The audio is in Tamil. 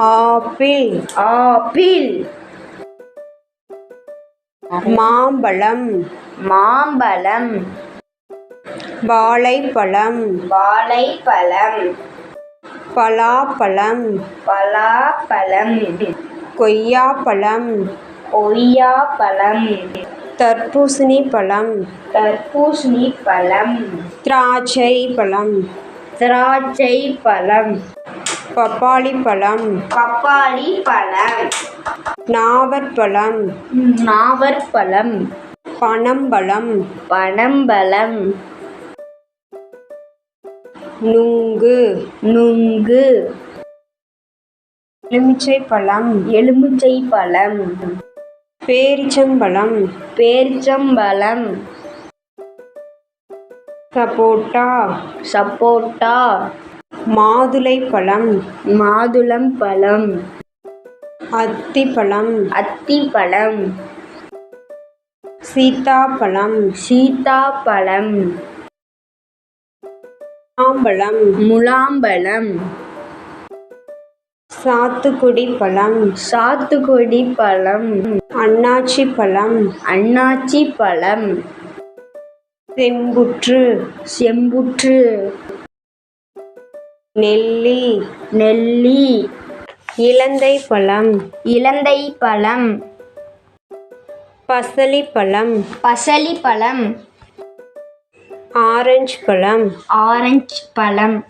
ஆப்பிள். ஆப்பிள். மாம்பழம். மாம்பழம். வாழைப்பழம். வாழைப்பழம். பலாப்பழம். பலாப்பழம். கொய்யாப்பழம். கொய்யாப்பழம். தர்பூசணி பழம் தர்பூசணி பழம் திராட்சை பழம் திராட்சை பழம் பப்பாளி பழம். பப்பாளி பழம். நாவற்பழம் நாவற்பழம் பனம்பழம் பனம்பழம் நுங்கு. நுங்கு. எலுமிச்சை பழம். எலுமிச்சை பழம். பேரிச்சம்பழம் பேரிச்சம்பழம் சப்போட்டா. சப்போட்டா. மாதுளை பழம். மாதுளம் பழம். அத்திப்பழம். அத்திப்பழம். சீத்தாப்பழம். சீதாப்பழம் மாம்பழம் முலாம்பழம். சாத்துக்குடி பழம் சாத்துக்குடி பழம் அன்னாச்சி பழம் அன்னாச்சி பழம் செம்புற்று. செம்புற்று. நெல்லி. நெல்லி. இலந்தை பழம். இலந்தை பழம். பசலி பழம். பசலி பழம். ஆரஞ்சு பழம். ஆரஞ்சு பழம்.